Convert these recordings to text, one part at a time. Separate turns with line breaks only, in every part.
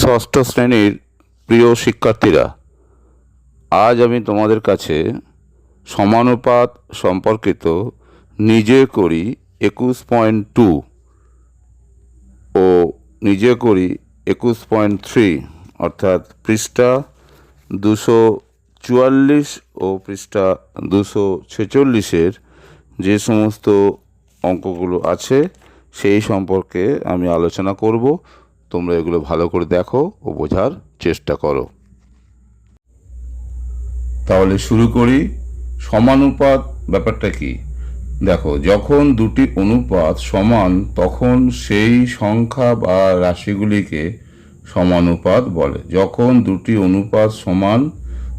ষষ্ঠ শ্রেণির প্রিয় শিক্ষার্থীরা, আজ আমি তোমাদের কাছে সমানুপাত সম্পর্কিত নিজে করি একুশ পয়েন্ট টু ও নিজে করি একুশ পয়েন্ট থ্রি, অর্থাৎ পৃষ্ঠা দুশো চুয়াল্লিশ ও পৃষ্ঠা দুশো ছেচল্লিশের যে সমস্ত অঙ্কগুলো আছে, সেই সম্পর্কে আমি আলোচনা করব। তোমরা এগুলো ভালো করে দেখো ও বোঝার চেষ্টা করো। তাহলে শুরু করি। সমানুপাত ব্যাপারটা কি? দেখো, যখন দুটি অনুপাত সমান, তখন সেই সংখ্যা বা রাশিগুলিকে সমানুপাত বলে। যখন দুটি অনুপাত সমান,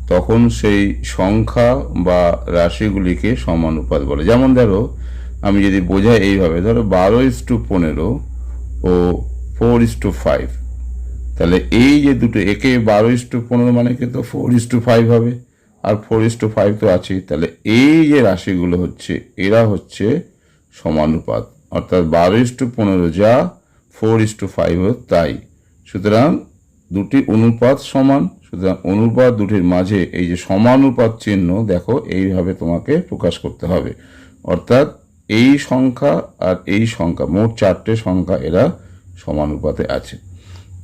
তখন সেই সংখ্যা বা রাশিগুলিকে সমানুপাত বলে। যেমন ধরো, আমি যদি বোঝাই এইভাবে, ধরো বারো ইস টু পনেরো ও ফোর ইস টু ফাইভ তাহলে এই যে দুটো, একে বারো ইস টু পনেরো মানে কিন্তু ফোর ইস টু ফাইভ হবে। আর ফোর ইস টু ফাইভ তো আছেই। তাহলে এই যে রাশিগুলো হচ্ছে, এরা হচ্ছে সমানুপাত। অর্থাৎ বারো ইস টু পনেরো যা ফোর ইস টু ফাইভ তাই। সুতরাং দুটি অনুপাত সমান। সুতরাং অনুপাত দুটির মাঝে এই যে সমানুপাত চিহ্ন, দেখো এইভাবে তোমাকে প্রকাশ করতে হবে। অর্থাৎ এই সংখ্যা আর এই সংখ্যা, মোট চারটে সংখ্যা এরা সমানুপাতে আছে।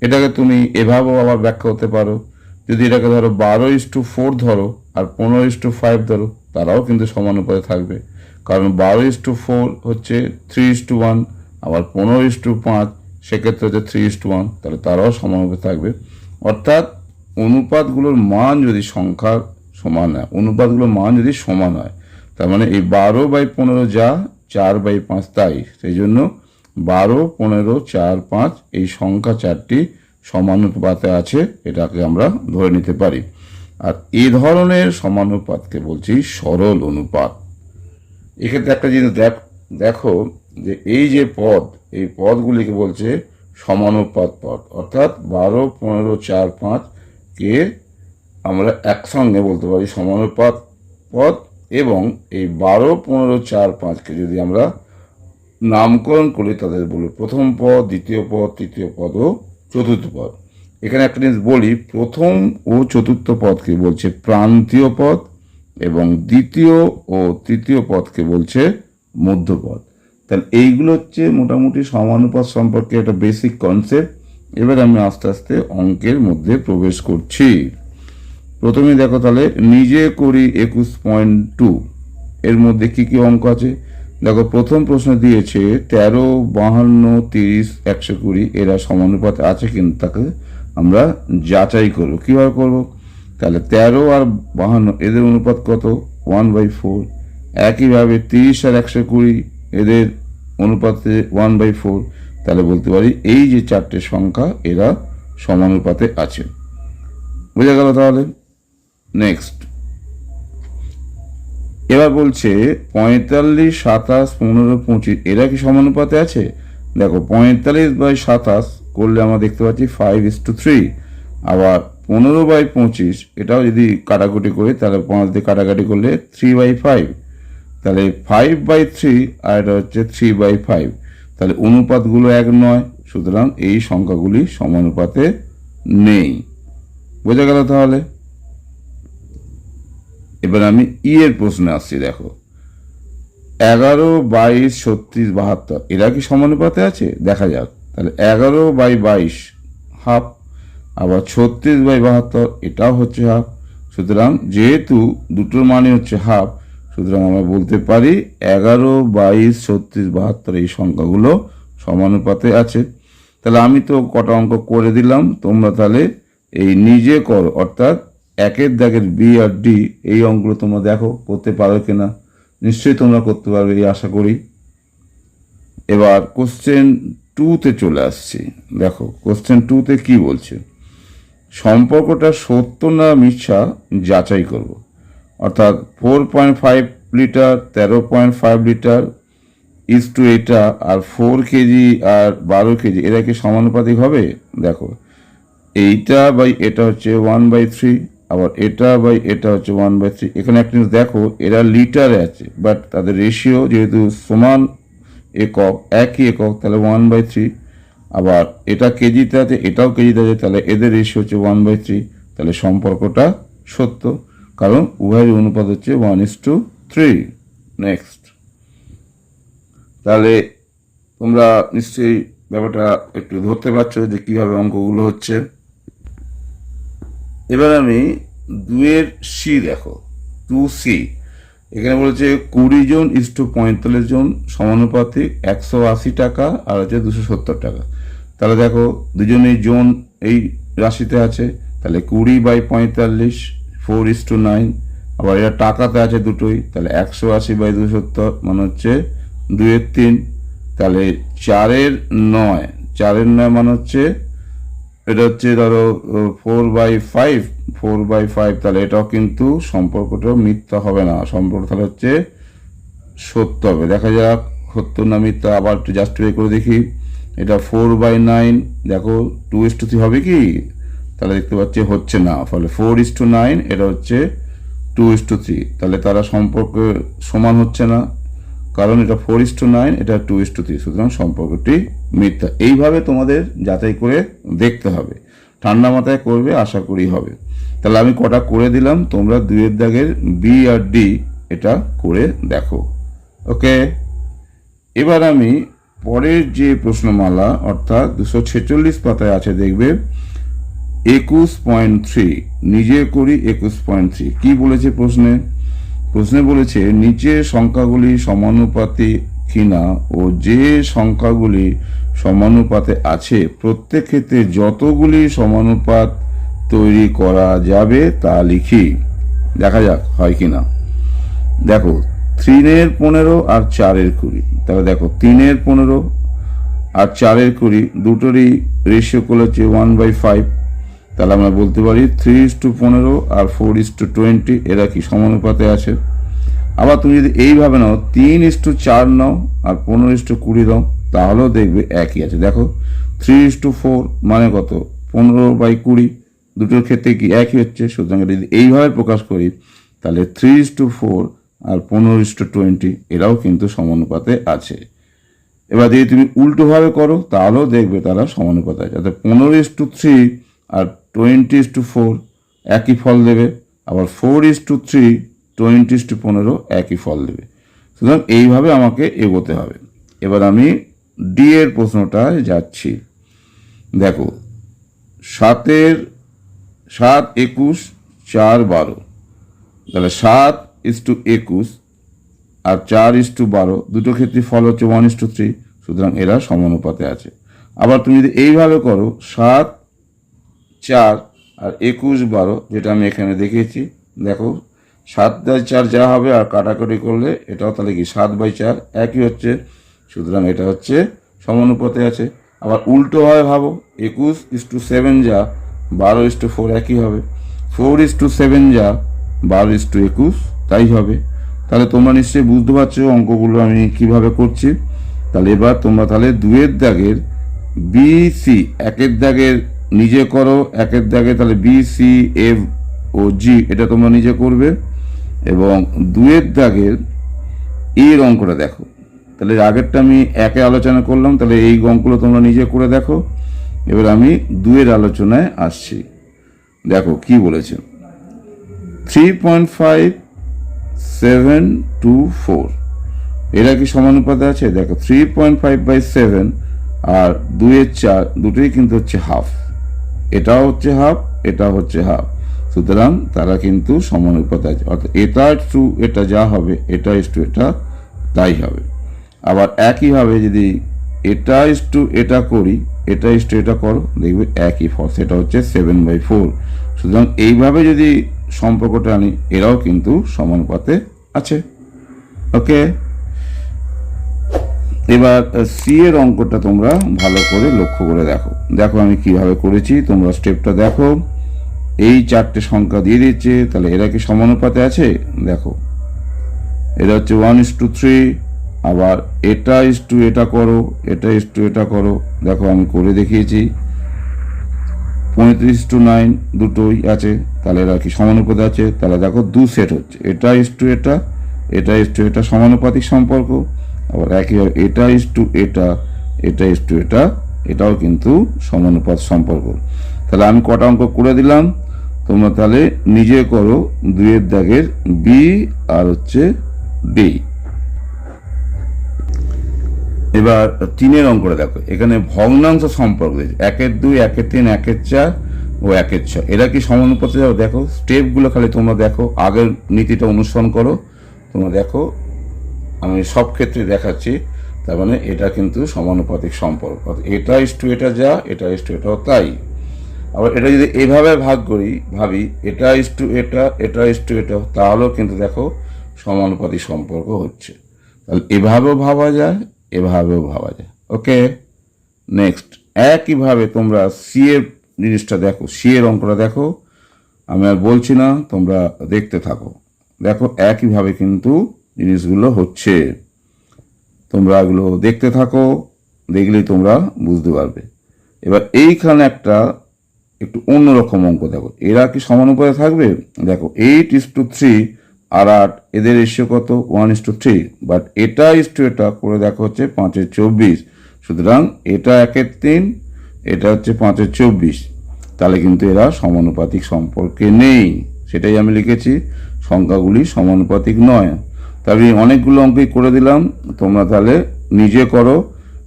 এটাকে তুমি এভাবেও আবার ব্যাখ্যা হতে পারো। যদি এটাকে ধরো বারো ইস টু ফোর ধরো আর পনেরো ইস টু ফাইভ ধরো, তারাও কিন্তু সমানুপাতে থাকবে। কারণ বারো ইস টু ফোর হচ্ছে থ্রি ইস টু ওয়ান আবার পনেরো ইস টু পাঁচ, সেক্ষেত্রে হচ্ছে থ্রি ইস টু ওয়ান তাহলে তারাও সমানুপাতে থাকবে। অর্থাৎ অনুপাতগুলোর মান যদি সংখ্যার সমান হয়, অনুপাতগুলোর মান যদি সমান হয়, তার মানে এই বারো বাই পনেরো যা, চার বাই পাঁচ তাই। সেই জন্য বারো, পনেরো, চার, পাঁচ, এই সংখ্যা চারটি সমানুপাতে আছে, এটাকে আমরা ধরে নিতে পারি। আর এ ধরনের সমানুপাতকে বলছি সরল অনুপাত। এক্ষেত্রে একটা জিনিস দেখ, দেখো যে এই যে পদ, এই পদগুলিকে বলছে সমানুপাত পদ। অর্থাৎ বারো, পনেরো, চার পাঁচ কে আমরা একসঙ্গে বলতে পারি সমানুপাত পদ এবং এই বারো, পনেরো, চার, পাঁচকে যদি আমরা নামকরণ করি তাদের বলি প্রথম পদ, দ্বিতীয় পদ, তৃতীয় পদ ও চতুর্থ পদ। এখানে একটা জিনিস বলি, প্রথম ও চতুর্থ পদকে বলছে প্রান্তীয় পদ এবং দ্বিতীয় ও তৃতীয় পদকে বলছে মধ্যপদ তাহলে এইগুলো হচ্ছে মোটামুটি সমানুপাত সম্পর্কে একটা বেসিক কনসেপ্ট এবার আমি আস্তে আস্তে অঙ্কের মধ্যে প্রবেশ করছি। প্রথমে দেখো তাহলে নিজে করি একুশ পয়েন্ট টু এর মধ্যে কি কি অঙ্ক আছে? দেখো, প্রথম প্রশ্ন দিয়েছে, তেরো, বাহান্ন, তিরিশ, একশো কুড়ি, এরা সমানুপাতে আছে কিন্তু তাকে আমরা যাচাই করব। কীভাবে করব? তাহলে তেরো আর বাহান্ন, এদের অনুপাত কত? One by four. একইভাবে তিরিশ আর একশো কুড়ি, এদের অনুপাতে ওয়ান বাই ফোর। তাহলে বলতে পারি, এই যে চারটে সংখ্যা, এরা সমানুপাতে আছে। বোঝা গেল তাহলে? নেক্সট এবার বলছে পঁয়তাল্লিশ, সাতাশ, পনেরো, পঁচিশ, এরা কি সমানুপাতে আছে? দেখো, পঁয়তাল্লিশ বাই সাতাশ করলে আমরা দেখতে পাচ্ছি ফাইভ ইস টু থ্রি আবার পনেরো বাই পঁচিশ, এটাও যদি কাটাকুটি করি, তাহলে পাঁচ দিয়ে কাটাকাটি করলে থ্রি বাই ফাইভ তাহলে ফাইভ বাই থ্রি আর এটা হচ্ছে থ্রি বাই ফাইভ তাহলে অনুপাতগুলো এক নয়, সুতরাং এই সংখ্যাগুলি সমানুপাতে নেই। বোঝা গেল তাহলে? এবার আমি ই এর প্রশ্নে আসছি, দেখো। এগারো বাইশ ছত্রিশ বাহাত্তর, এরা কি সমানুপাতে আছে? দেখা যাক। তাহলে এগারো বাই বাইশ, হাফ। আবার ছত্রিশ বাই বাহাত্তর, এটাও হচ্ছে হাফ। সুতরাং যেহেতু দুটোর মানে হচ্ছে হাফ, সুতরাং আমরা বলতে পারি এগারো বাইশ ছত্রিশ বাহাত্তর এই সংখ্যাগুলো সমানুপাতে আছে। তাহলে আমি তো কটা অঙ্ক করে দিলাম, তোমরা তাহলে এই নিজে করো, অর্থাৎ একের দাগের বি আর ডি এই অঙ্কগুলো তোমরা দেখো, করতে পারো কিনা? নিশ্চয়ই তোমরা করতে পারবে, এই আশা করি। এবার কোশ্চেন টুতে চলে আসছি। দেখো কোশ্চেন টুতে কি বলছে? সম্পর্কটা সত্য না মিথ্যা যাচাই করব। অর্থাৎ ফোর পয়েন্ট ফাইভ লিটার তেরো point five litre is to এটা আর ফোর কেজি আর বারো কেজি এরা কি সমানুপাতিক হবে? দেখো এইটা বাই এটা হচ্ছে ওয়ান বাই থ্রি আবার এটা বাই এটা হচ্ছে ওয়ান বাই থ্রি এখানে একটা জিনিস দেখো, এরা লিটারে আছে বাট তাদের রেশিও যেহেতু সমান একক, একই একক, তাহলে ওয়ান বাই থ্রি আবার এটা কেজিতে আছে, এটাও কেজিতে আছে, তাহলে এদের রেশিও হচ্ছে ওয়ান বাই থ্রি তাহলে সম্পর্কটা সত্য, কারণ উভয়ের অনুপাত হচ্ছে one is to three next তাহলে তোমরা নিশ্চয়ই ব্যাপারটা একটু ধরতে পারছ যে কীভাবে অঙ্কগুলো হচ্ছে। এবার আমি দুয়ের সি দেখো টু সি এখানে বলেছে কুড়ি জন ইস টু পঁয়তাল্লিশ জন সমানুপাতিক, একশো আশি টাকা আর হচ্ছে দুশো সত্তর টাকা। তাহলে দেখো, দুজনেই জন এই রাশিতে আছে, তাহলে কুড়ি বাই পঁয়তাল্লিশ ফোর ইস টু নাইন আবার এটা টাকাতে আছে দুটোই, তাহলে একশো আশি বাই দুশো সত্তর মানে হচ্ছে দুয়ের তিন। তাহলে চারের নয় চারের নয় মানে হচ্ছে এটা হচ্ছে ধরো four by five four by five তাহলে এটাও কিন্তু সম্পর্কটা মিথ্যা হবে না। সম্পর্ক তাহলে হচ্ছে সত্য হবে। দেখা যাক, সত্য না মিথ্যা, আবার একটু জাস্ট জাস্টিফাই করে দেখি। এটা ফোর বাই নাইন দেখো টু ইস টু থ্রি হবে কি? তাহলে দেখতে পাচ্ছি হচ্ছে না। ফলে ফোর ইস টু নাইন এটা হচ্ছে টু ইস টু থ্রি তাহলে তারা সম্পর্ক সমান হচ্ছে না। কারণ এটা ফোর ইস টু নাইন এটা টু ইস টু থ্রি সুতরাং সম্পর্কটি মিথ্যা। এইভাবে তোমাদের যাচাই করে দেখতে হবে। ঠান্ডা মাথায় করবে, আশা করি হবে। তাহলে আমি কটা করে দিলাম, তোমরা দুইয়ের দাগের বি আর ডি এটা করে দেখো। ওকে? এবার আমি পরের যে প্রশ্নমালা, অর্থাৎ দুশো ছেচল্লিশ পাতায় আছে, দেখবে একুশ পয়েন্ট থ্রি নিজে করি একুশ পয়েন্ট থ্রি কী বলেছে প্রশ্নে? প্রশ্নে বলেছে নিচের সংখ্যাগুলি সমানুপাতে কিনা ও যে সংখ্যাগুলি সমানুপাতে আছে, প্রত্যেক ক্ষেত্রে যতগুলি সমানুপাত তৈরি করা যাবে তা লিখি। দেখা যাক, হয় কিনা। দেখো, তিনের পনেরো আর চারের কুড়ি। তাহলে দেখো, তিনের পনেরো আর চারের কুড়ি, দুটোরই রেশিও করলে হচ্ছে ওয়ান বাই ফাইভ তাহলে আমরা বলতে পারি থ্রি ইস টু পনেরো আর ফোর ইস টু টোয়েন্টি এরা কি সমানুপাতে আছে? আবার তুমি যদি এইভাবে নাও, তিন ইস টু চার নাও আর পনেরো ইস টু কুড়ি দাও, তাহলেও দেখবে একই আছে। দেখো থ্রি ইস টু ফোর মানে কত? পনেরো বাই কুড়ি, দুটোর ক্ষেত্রে কি একই হচ্ছে? সুতরাং যদি এইভাবে প্রকাশ করি, তাহলে থ্রি ইস টু ফোর আর পনেরো ইস টু টোয়েন্টি এরাও কিন্তু সমানুপাতে আছে। এবার যদি তুমি উল্টোভাবে করো, তাহলেও দেখবে তারা সমানুপাতে আছে। অর্থাৎ পনেরো ইস টু থ্রি আর টোয়েন্টি ইস টু ফোর একই ফল দেবে। আবার four is to three twenty is to পনেরো, একই ফল দেবে। সুতরাং এইভাবে আমাকে এগোতে হবে। এবার আমি ডি এর প্রশ্নটায় যাচ্ছি। দেখো, সাতের, সাত, একুশ, চার, বারো। তাহলে সাত ইস টু একুশ আর চার ইস টু বারো। দুটো ক্ষেত্রে ফল হচ্ছে ওয়ান ইস টু থ্রি সুতরাং এরা সমানুপাতে আছে। আবার তুমি যদি এইভাবে করো, সাত চার আর একুশ বারো, যেটা আমি এখানে দেখিয়েছি দেখো, সাত বাই চার যা হবে আর কাটাকাটি করলে এটাও তাহলে কি সাত বাই চার? একই হচ্ছে। সুতরাং এটা হচ্ছে সমানুপাতে আছে। আবার উল্টো হয় ভাবো, একুশ ইস টু সেভেন যা, বারো ইস টু ফোর একই হবে। ফোর ইস টু সেভেন যা, বারো ইস টু একুশ, তাই হবে। তাহলে তোমরা নিশ্চয়ই বুঝতে পারছ অঙ্কগুলো আমি কীভাবে করছি। তাহলে এবার তোমরা তাহলে দুয়ের দাগের বি সি একের দাগের নিজে করো, একের দাগে তাহলে বি সি এফ ও জি এটা তোমরা নিজে করবে। এবং দুয়ের দাগের এর অঙ্কটা দেখো। তাহলে আগেরটা আমি একে আলোচনা করলাম, তাহলে এই অঙ্কগুলো তোমরা নিজে করে দেখো। এবার আমি দুয়ের আলোচনায় আসছি। দেখো কি বলেছে। Three point five seven two four এরা কি সমানুপাতে আছে? দেখো three point five by seven আর দুইয়ের চার, দুটোই কিন্তু হচ্ছে হাফ এটাও হচ্ছে হাফ, এটা হচ্ছে হাফ। সুতরাং তারা কিন্তু সমানুপাতে আছে। অর্থাৎ এটা টু এটা যা হবে, এটা ইস টু এটা তাই হবে। আবার একইভাবে যদি এটা ইস টু এটা করি, এটা ইস টু এটা করো, দেখবে একই ফল সেটা হচ্ছে সেভেন বাই ফোর সুতরাং এইভাবে যদি সম্পর্কটা আনি, এরাও কিন্তু সমানুপাতে আছে। ওকে এবার সি এর অঙ্কটা তোমরা ভালো করে লক্ষ্য করে দেখো। দেখো আমি কীভাবে করেছি, তোমরা স্টেপটা দেখো। এই চারটে সংখ্যা দিয়ে দিচ্ছে তাহলে এরা কি সমানুপাতে আছে? দেখো। এটা হচ্ছে ওয়ান ইস টু থ্রি আবার এটা ইস টু এটা করো, এটা ইস টু এটা করো। দেখো আমি করে দেখিয়েছি। পঁয়ত্রিশ টু নাইন দুটোই আছে, তাহলে এরা কি সমানুপাতে আছে? তাহলে দেখো দু সেট হচ্ছে। এটা ইস টু এটা এটা ইস টু এটা সমানুপাতিক সম্পর্ক। আবার একইভাবে এটা ইস টু এটা এটা ইস টু এটা, এটাও কিন্তু সমানুপাত সম্পর্ক। তাহলে আমি কটা অঙ্ক করে দিলাম, তোমরা তাহলে নিজে করো দুইয়ের দাগের বি আর হচ্ছে ডি এবার তিনের অঙ্কটা দেখো, এখানে ভগ্নাংশ সম্পর্ক একের দুই, একের তিন, একের চার ও একের ছয়। এরা কি সমানুপাতে দেখো স্টেপগুলো খালি তোমরা দেখো, আগের নীতিটা অনুসরণ করো, তোমরা দেখো আমি সব ক্ষেত্রে দেখাচ্ছি, তার মানে এটা কিন্তু সমানুপাতিক সম্পর্ক। এটা ইস টু এটা যা, এটা ইস টু এটাও তাই। আবার এটা যদি এভাবে ভাগ করি, ভাবি, এটা ইস টু এটা এটা ইস টু এটা তাহলেও কিন্তু দেখো সমানুপাতিক সম্পর্ক হচ্ছে। তাহলে এভাবেও ভাবা যায়, এভাবেও ভাবা যায়। ওকে? নেক্সট একইভাবে তোমরা সি এর জিনিসটা দেখো সি এর অঙ্কটা দেখো। আমি আর বলছি না, তোমরা দেখতে থাকো। দেখো, একইভাবে কিন্তু জিনিসগুলো হচ্ছে। তোমরা এগুলো দেখতে থাকো, দেখলেই তোমরা বুঝতে পারবে। এবার এইখানে একটা একটু অন্যরকম অঙ্ক দেখো। এরা কি সমানুপাতে থাকবে? দেখো এইট ইস টু থ্রি আর আট, এদের রেশিও কত? One is to three but এটা ইস টু এটা করে দেখো হচ্ছে পাঁচের চব্বিশ। সুতরাং এটা একের তিন, এটা হচ্ছে পাঁচের চব্বিশ। তাহলে কিন্তু এরা সমানুপাতিক সম্পর্কে নেই। সেটাই আমি লিখেছি, সংখ্যাগুলি সমানুপাতিক নয়। তবে অনেকগুলো অঙ্কই করে দিলাম। তোমরা তাহলে নিজে করো।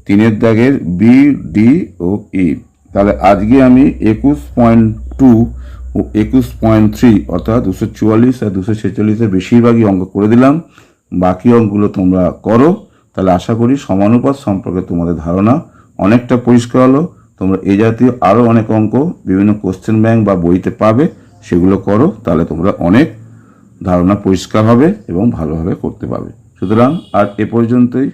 তিনের দাগের বি ডি ও ই তাহলে আজকে আমি একুশ পয়েন্ট টু ও একুশ পয়েন্ট থ্রি, অর্থাৎ দুশো চুয়াল্লিশ আর দুশো ছেচল্লিশের বেশিরভাগই অঙ্ক করে দিলাম। বাকি অঙ্কগুলো তোমরা করো। তাহলে আশা করি সমানুপাত সম্পর্কে তোমাদের ধারণা অনেকটা পরিষ্কার হলো। তোমরা এ জাতীয় আরও অনেক অঙ্ক বিভিন্ন কোশ্চেন ব্যাংক বা বইতে পাবে, সেগুলো করো। তাহলে তোমরা অনেক ধারণা পরিষ্কার হবে এবং ভালোভাবে করতে পারবে। সুতরাং আর এ পর্যন্তই।